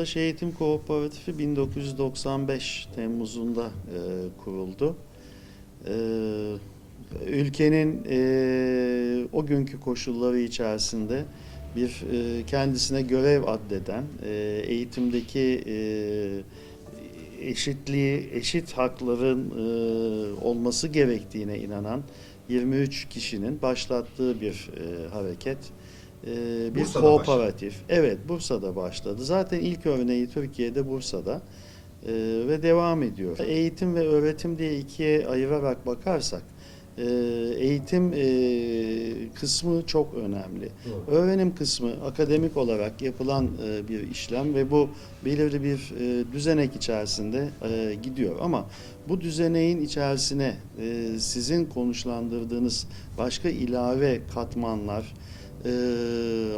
Çağdaş Eğitim Kooperatifi 1995 Temmuz'unda e, kuruldu. E, ülkenin e, o günkü koşulları içerisinde bir e, kendisine görev addeden, e, eğitimdeki e, eşitliği, eşit hakların e, olması gerektiğine inanan 23 kişinin başlattığı bir e, hareket. E, bir Bursa'da kooperatif. Evet, Bursa'da başladı. Zaten ilk örneği Türkiye'de Bursa'da e, ve devam ediyor. Eğitim ve öğretim diye ikiye ayırarak bakarsak, e, eğitim e, kısmı çok önemli. Doğru. Öğrenim kısmı akademik olarak yapılan e, bir işlem ve bu belirli bir e, düzenek içerisinde e, gidiyor. Ama bu düzeneğin içerisine e, sizin konuşlandırdığınız başka ilave katmanlar, e,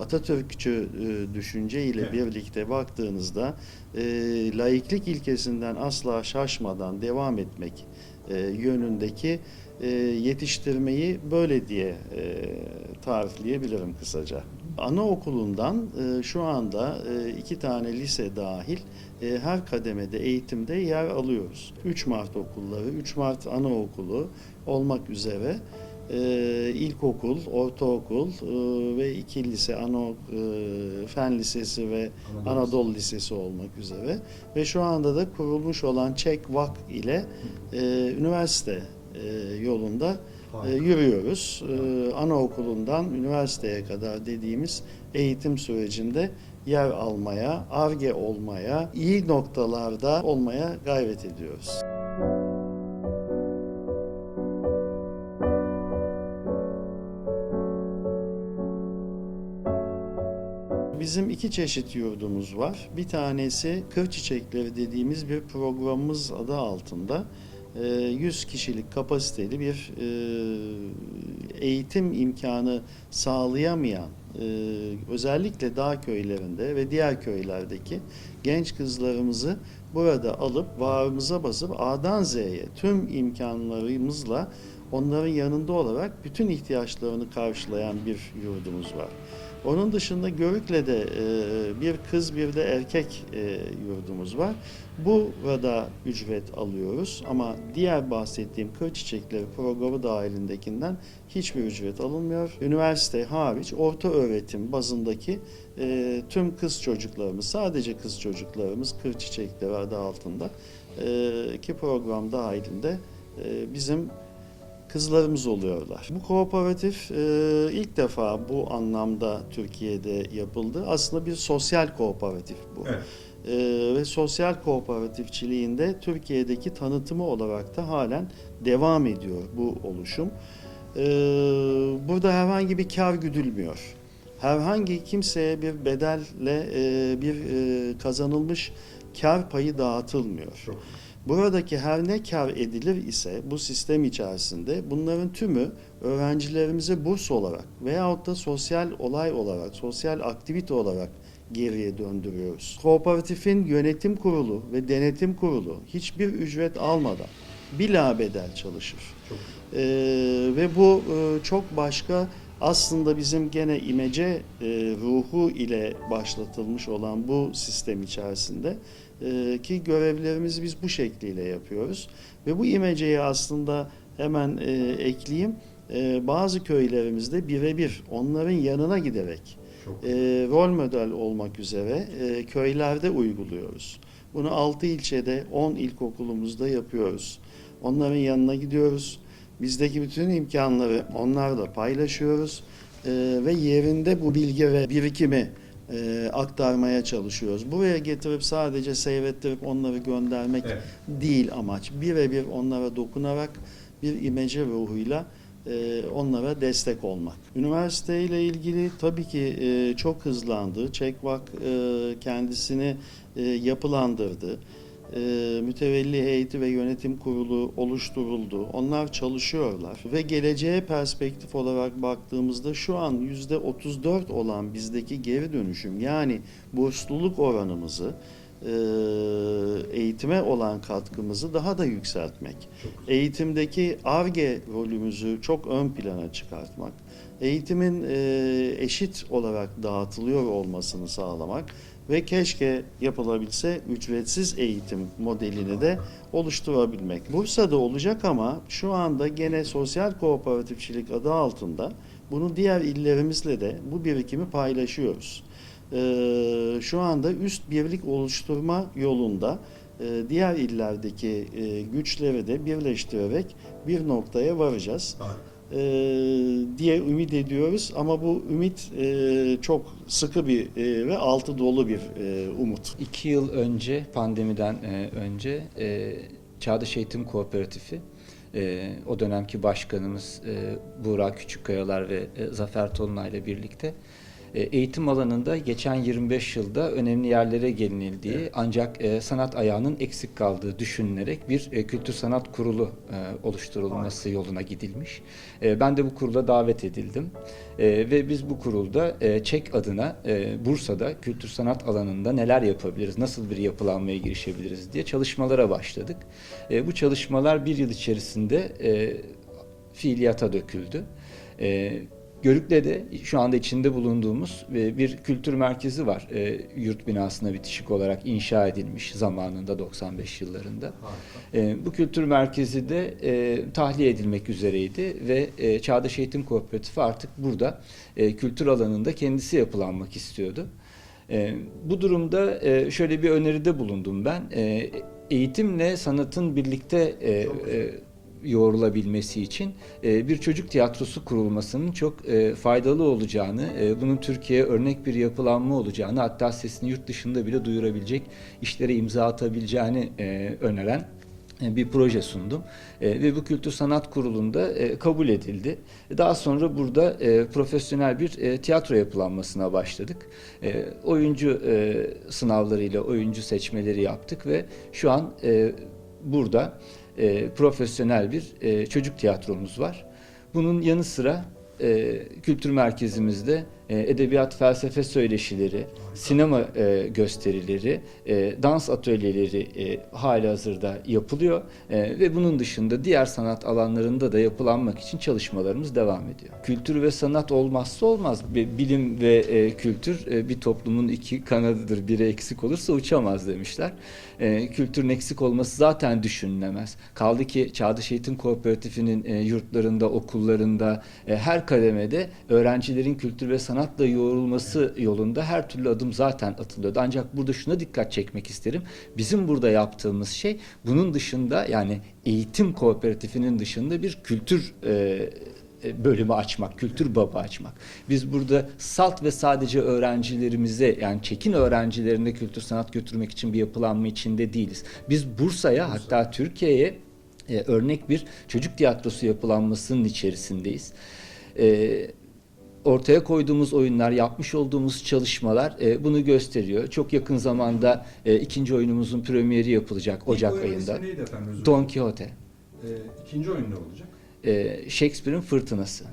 Atatürkçü e, düşünce ile Evet. birlikte baktığınızda e, laiklik ilkesinden asla şaşmadan devam etmek e, yönündeki e, yetiştirmeyi böyle diye e, tarifleyebilirim kısaca. Anaokulundan e, şu anda e, iki tane lise dahil e, her kademede eğitimde yer alıyoruz. 3 Mart okulları, 3 Mart anaokulu olmak üzere e, ilkokul, ortaokul e, ve iki lise, ana, e, fen lisesi ve Anadolu Anadolu Lisesi olmak üzere ve şu anda da kurulmuş olan Çek Vak ile e, üniversite e, yolunda e, yürüyoruz. E, anaokulundan üniversiteye kadar dediğimiz eğitim sürecinde yer almaya, arge olmaya, iyi noktalarda olmaya gayret ediyoruz. Bizim iki çeşit yurdumuz var. Bir tanesi kır çiçekleri dediğimiz bir programımız adı altında e, 100 kişilik kapasiteli bir e, eğitim imkanı sağlayamayan e, özellikle dağ köylerinde ve diğer köylerdeki genç kızlarımızı burada alıp bağrımıza basıp A'dan Z'ye tüm imkanlarımızla onların yanında olarak bütün ihtiyaçlarını karşılayan bir yurdumuz var. Onun dışında Görükle'de e, bir kız bir de erkek e, yurdumuz var. Burada ücret alıyoruz ama diğer bahsettiğim kır çiçekleri programı dahilindekinden hiçbir ücret alınmıyor. Üniversite hariç orta öğretim bazındaki e, tüm kız çocuklarımız, sadece kız çocuklarımız kır çiçekleri adı altında e, ki program dahilinde e, bizim kızlarımız oluyorlar. Bu kooperatif e, ilk defa bu anlamda Türkiye'de yapıldı. Aslında bir sosyal kooperatif bu. Evet. E, ve sosyal kooperatifçiliğinde Türkiye'deki tanıtımı olarak da halen devam ediyor bu oluşum. E, burada herhangi bir kar güdülmüyor. Herhangi kimseye bir bedelle e, bir e, kazanılmış kar payı dağıtılmıyor. Çok. Buradaki her ne kar edilir ise bu sistem içerisinde bunların tümü öğrencilerimize burs olarak veyahut da sosyal olay olarak, sosyal aktivite olarak geriye döndürüyoruz. Kooperatifin yönetim kurulu ve denetim kurulu hiçbir ücret almadan bila bedel çalışır. Çok. Ee, ve bu e, çok başka aslında bizim gene imece e, ruhu ile başlatılmış olan bu sistem içerisinde e, ki görevlerimizi biz bu şekliyle yapıyoruz. Ve bu imeceyi aslında hemen e, ekleyeyim. E, bazı köylerimizde birebir onların yanına giderek e, rol model olmak üzere e, köylerde uyguluyoruz. Bunu 6 ilçede 10 ilkokulumuzda yapıyoruz. Onların yanına gidiyoruz. Bizdeki bütün imkanları onlarla paylaşıyoruz E, ve yerinde bu bilgi ve birikimi e, aktarmaya çalışıyoruz. Buraya getirip sadece seyrettirip onları göndermek Evet. değil amaç. Birebir onlara dokunarak bir imece ruhuyla e, onlara destek olmak. Üniversite ile ilgili tabii ki e, çok hızlandı. Çekvak e, kendisini e, yapılandırdı. E, mütevelli heyeti ve yönetim kurulu oluşturuldu. Onlar çalışıyorlar ve geleceğe perspektif olarak baktığımızda şu an yüzde 34 olan bizdeki geri dönüşüm yani bursluluk oranımızı e, eğitime olan katkımızı daha da yükseltmek. Eğitimdeki ARGE rolümüzü çok ön plana çıkartmak, eğitimin e, eşit olarak dağıtılıyor olmasını sağlamak ve keşke yapılabilse ücretsiz eğitim modelini de oluşturabilmek. Bursa'da olacak ama şu anda gene sosyal kooperatifçilik adı altında bunu diğer illerimizle de bu birikimi paylaşıyoruz. Ee, şu anda üst birlik oluşturma yolunda e, diğer illerdeki e, güçleri de birleştirerek bir noktaya varacağız e, diye ümit ediyoruz. Ama bu ümit e, çok sıkı bir e, ve altı dolu bir e, umut. İki yıl önce, pandemiden e, önce e, Çağdaş Eğitim Kooperatifi, e, o dönemki başkanımız e, Buğra Küçükkayalar ve e, Zafer Tolunay ile birlikte eğitim alanında geçen 25 yılda önemli yerlere gelinildiği ancak e, sanat ayağının eksik kaldığı düşünülerek bir e, kültür sanat kurulu e, oluşturulması yoluna gidilmiş. E, ben de bu kurula davet edildim E, ve biz bu kurulda e, ÇEK adına e, Bursa'da kültür sanat alanında neler yapabiliriz, nasıl bir yapılanmaya girişebiliriz diye çalışmalara başladık. E, bu çalışmalar bir yıl içerisinde e, fiiliyata döküldü. E, Görükle'de şu anda içinde bulunduğumuz e, bir kültür merkezi var. E, Yurt binasına bitişik olarak inşa edilmiş zamanında 95 yıllarında. E, Bu kültür merkezi de tahliye edilmek üzereydi ve Çağdaş Eğitim Kooperatifi artık burada kültür alanında kendisi yapılanmak istiyordu. Bu durumda şöyle bir öneride bulundum ben. Eğitimle sanatın birlikte yoğrulabilmesi için e, bir çocuk tiyatrosu kurulmasının çok e, faydalı olacağını, e, bunun Türkiye'ye örnek bir yapılanma olacağını, hatta sesini yurt dışında bile duyurabilecek işlere imza atabileceğini öneren bir proje sundum ve bu Kültür Sanat Kurulu'nda kabul edildi. Daha sonra burada profesyonel bir tiyatro yapılanmasına başladık. Oyuncu e, sınavlarıyla oyuncu seçmeleri yaptık ve şu an burada e, profesyonel bir e, çocuk tiyatromuz var. Bunun yanı sıra e, kültür merkezimizde e, edebiyat felsefe söyleşileri, sinema e, gösterileri, e, dans atölyeleri e, hali hazırda yapılıyor E, ve bunun dışında diğer sanat alanlarında da yapılanmak için çalışmalarımız devam ediyor. Kültür ve sanat olmazsa olmaz. Bi- Bilim ve e, kültür e, bir toplumun iki kanadıdır. Biri eksik olursa uçamaz demişler. E, kültürün eksik olması zaten düşünülemez. Kaldı ki Çağdaş Eğitim Kooperatifi'nin e, yurtlarında, okullarında, e, her kademede öğrencilerin kültür ve sanatla yoğrulması yolunda her türlü adım zaten atılıyordu. Ancak burada şuna dikkat çekmek isterim. Bizim burada yaptığımız şey bunun dışında yani eğitim kooperatifinin dışında bir kültür e, e, bölümü açmak, kültür babı açmak. Biz burada salt ve sadece öğrencilerimize yani çekin öğrencilerine kültür sanat götürmek için bir yapılanma içinde değiliz. Biz Bursa'ya hatta Türkiye'ye e, örnek bir çocuk tiyatrosu yapılanmasının içerisindeyiz. E, ortaya koyduğumuz oyunlar, yapmış olduğumuz çalışmalar e, bunu gösteriyor. Çok yakın zamanda e, ikinci oyunumuzun premieri yapılacak Ocak İlk ayında. neydi efendim? Özür Don dilerim. Quixote. Ee, ikinci oyun ne olacak? e, Shakespeare'in Fırtınası.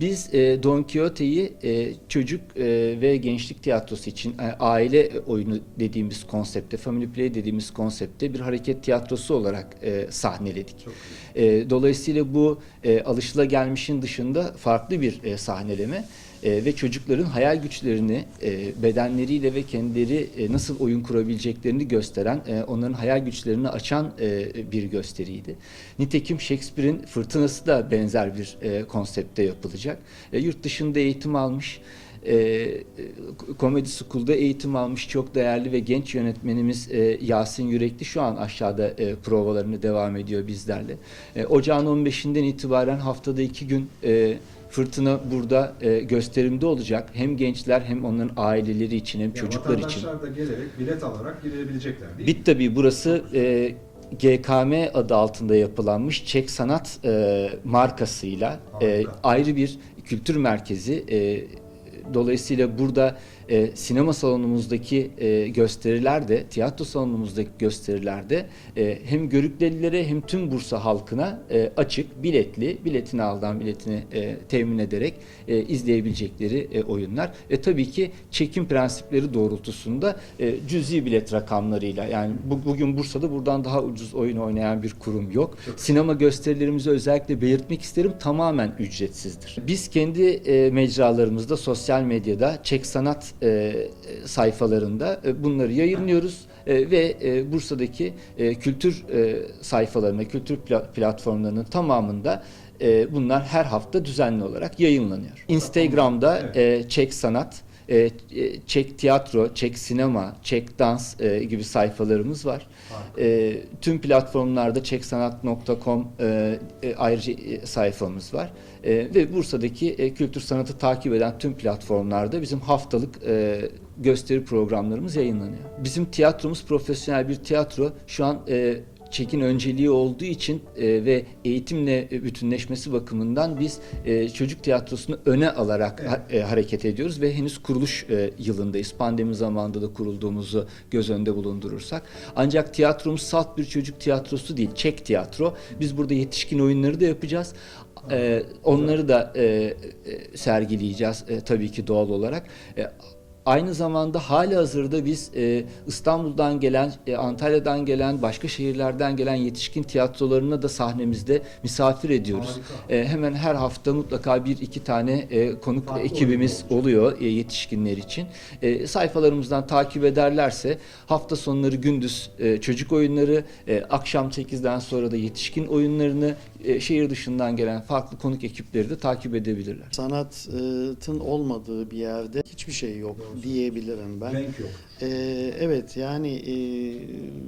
Biz e, Don Quixote'yi e, çocuk e, ve gençlik tiyatrosu için e, aile oyunu dediğimiz konsepte, family play dediğimiz konsepte bir hareket tiyatrosu olarak e, sahneledik. E, dolayısıyla bu e, alışılagelmişin dışında farklı bir e, sahneleme E, ve çocukların hayal güçlerini e, bedenleriyle ve kendileri e, nasıl oyun kurabileceklerini gösteren, e, onların hayal güçlerini açan e, bir gösteriydi. Nitekim Shakespeare'in Fırtınası da benzer bir e, konsepte yapılacak. E, yurt dışında eğitim almış. E, Comedy School'da eğitim almış çok değerli ve genç yönetmenimiz e, Yasin Yürekli şu an aşağıda e, provalarını devam ediyor bizlerle. E, Ocağın 15'inden itibaren haftada iki gün e, Fırtına burada e, gösterimde olacak. Hem gençler hem onların aileleri için hem Yani çocuklar için. vatandaşlar da gelerek bilet alarak girebilecekler değil? Bit tabii burası e, GKM adı altında yapılanmış Çek Sanat e, markasıyla e, ayrı bir kültür merkezi. E, dolayısıyla burada e, sinema salonumuzdaki e, gösteriler de, tiyatro salonumuzdaki gösteriler de e, hem Görükdelilere hem tüm Bursa halkına e, açık, biletli, biletini aldan biletini e, temin ederek e, izleyebilecekleri e, oyunlar. Ve tabii ki çekim prensipleri doğrultusunda e, cüzi bilet rakamlarıyla yani bu, bugün Bursa'da buradan daha ucuz oyun oynayan bir kurum yok. Sinema gösterilerimizi özellikle belirtmek isterim tamamen ücretsizdir. Biz kendi e, mecralarımızda sosyal medyada Çek Sanat e, sayfalarında. E, bunları yayınlıyoruz. E, ve e, Bursa'daki e, kültür e, sayfalarına, kültür pla- platformlarının tamamında e, bunlar her hafta düzenli olarak yayınlanıyor. Instagram'da e, Çek Sanat, e, e, Çek Tiyatro, Çek Sinema, Çek Dans e, gibi sayfalarımız var. Harika. E, tüm platformlarda çeksanat.com e, e, ayrıca e, sayfamız var. E, ve Bursa'daki e, kültür sanatı takip eden tüm platformlarda bizim haftalık e, gösteri programlarımız yayınlanıyor. Bizim tiyatromuz profesyonel bir tiyatro. Şu an e, çekin önceliği olduğu için e, ve eğitimle e, bütünleşmesi bakımından biz e, çocuk tiyatrosunu öne alarak Evet. ha- e, hareket ediyoruz ve henüz kuruluş e, yılındayız. Pandemi zamanında da kurulduğumuzu göz önünde bulundurursak. Ancak tiyatromuz salt bir çocuk tiyatrosu değil, çek tiyatro. Biz burada yetişkin oyunları da yapacağız. E, onları da e, e, sergileyeceğiz e, tabii ki doğal olarak. E, Aynı zamanda hali hazırda biz e, İstanbul'dan gelen, e, Antalya'dan gelen, başka şehirlerden gelen yetişkin tiyatrolarına da sahnemizde misafir ediyoruz. E, hemen her hafta mutlaka bir iki tane e, konuk Farklı ekibimiz oluyor e, yetişkinler için. E, sayfalarımızdan takip ederlerse hafta sonları gündüz e, çocuk oyunları, e, akşam 8'den sonra da yetişkin oyunlarını e, şehir dışından gelen farklı konuk ekipleri de takip edebilirler. Sanatın olmadığı bir yerde hiçbir şey yok Diyebilirim ben. Renk yok. Ee, evet yani e,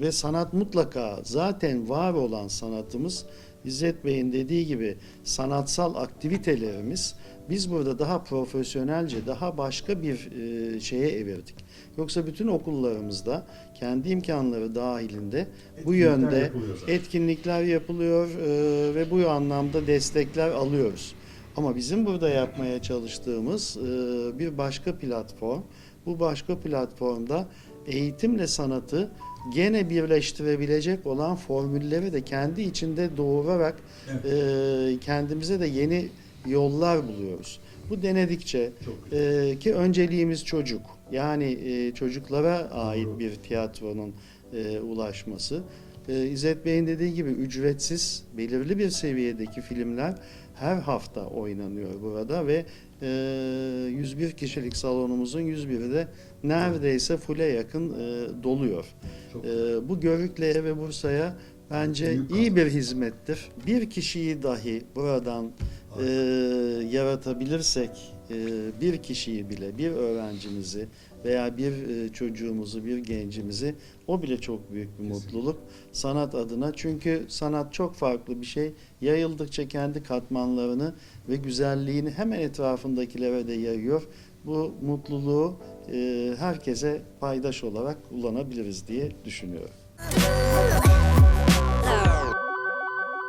ve sanat mutlaka zaten var olan sanatımız İzzet Bey'in dediği gibi sanatsal aktivitelerimiz biz burada daha profesyonelce daha başka bir e, şeye evirdik. Yoksa bütün okullarımızda kendi imkanları dahilinde bu yönde yapılıyor etkinlikler yapılıyor e, ve bu anlamda destekler alıyoruz. Ama bizim burada yapmaya çalıştığımız e, bir başka platform. Bu başka platformda eğitimle sanatı gene birleştirebilecek olan formülleri de kendi içinde doğurarak Evet. e, kendimize de yeni yollar buluyoruz. Bu denedikçe e, ki önceliğimiz çocuk. Yani e, çocuklara ait bir tiyatronun e, ulaşması. E, İzzet Bey'in dediği gibi ücretsiz belirli bir seviyedeki filmler her hafta oynanıyor burada ve e, 101 kişilik salonumuzun 101'i de neredeyse full'e yakın e, doluyor. E, bu Görükle'ye ve Bursa'ya bence iyi bir hizmettir. Bir kişiyi dahi buradan e, yaratabilirsek e, bir kişiyi bile, bir öğrencimizi veya bir e, çocuğumuzu, bir gencimizi o bile çok büyük bir Kesinlikle. mutluluk sanat adına. Çünkü sanat çok farklı bir şey. Yayıldıkça kendi katmanlarını ve güzelliğini hemen etrafındakilere de yayıyor. Bu mutluluğu e, herkese paydaş olarak kullanabiliriz diye düşünüyorum.